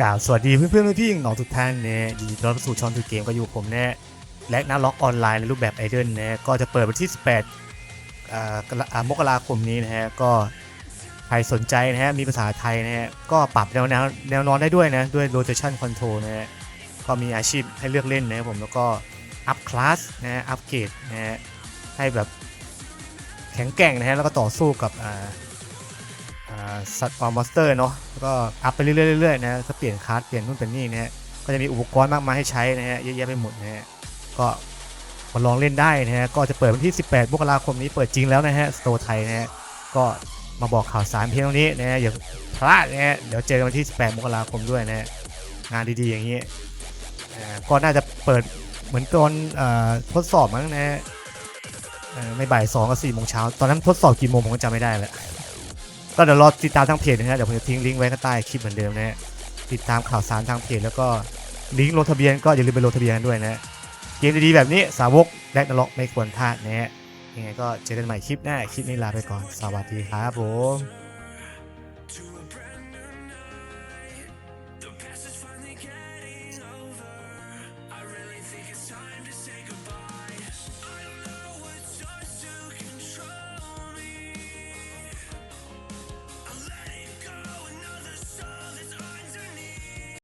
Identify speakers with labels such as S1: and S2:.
S1: กล่าวสวัสดีเพื่อนเพื่อนๆพี่ๆน้องทุกท่านนะยินดีต้อนรับสู่ช่องทูเกมก็อยู่ผมแนะและหน้าล็อกออนไลน์ในรูปแบบไอเดนนะก็จะเปิดวันที่ 18 มกราคมนี้นะฮะก็ใครสนใจนะฮะมีภาษาไทยนะฮะก็ปรับแนวแนวแนวนอนได้ด้วยนะด้วย rotation control นะฮะก็มีอาชีพให้เลือกเล่นนะครับผมแล้วก็อัพคลาสนะฮะอัพเกรดนะฮะให้แบบแข็งแกร่งนะฮะแล้วก็ต่อสู้กับอ่า สัตว์ฟอร์มอนสเตอร์เนาะแล้วก็อัพไปเรื่อยๆนะก็เปลี่ยนคาร์ดเปลี่ยนนู่นเปลี่ยนนี่นะฮะก็จะมีอุปกรณ์มากมายให้ใช้นะฮะเยอะแยะไปหมดนะฮะก็มาลองเล่นได้นะฮะก็จะเปิดวันที่ 18มกราคมนี้เปิดจริงแล้วนะฮะสโตร์ไทยนะฮะก็มาบอกข่าวสารเพียงเท่านี้นะฮะอย่าพลาดนะฮะเดี๋ยวเจอกันวันที่ 18มกราคมด้วยนะฮะงานดีๆอย่างนี้ก็น่าจะเปิดเหมือนตอนอ่าทดสอบมั้งนะฮะเอ่อไม่บ่ายสองกับสี่โมงเช้าตอนนั้นทดสอบกี่โมงผมก็จำไม่ได้แล้ว ก็เดี๋ยวรอติดตามทางเพจนะฮะเดี๋ยวผมจะทิ้งลิงก์ไว้ข้างใต้คลิปเหมือนเดิมนะฮะติดตามข่าวสารทางเพจแล้วก็ลิงก์ลงทะเบียนก็อย่าลืมไปลงทะเบียนด้วยนะฮะเกมดีๆแบบนี้สาวกแบล็กนล็อกไม่ควรพลาดนะฮะยังไงก็เจอกันใหม่คลิปหน้าคลิปนี้ลาไปก่อนสวัสดีครับผม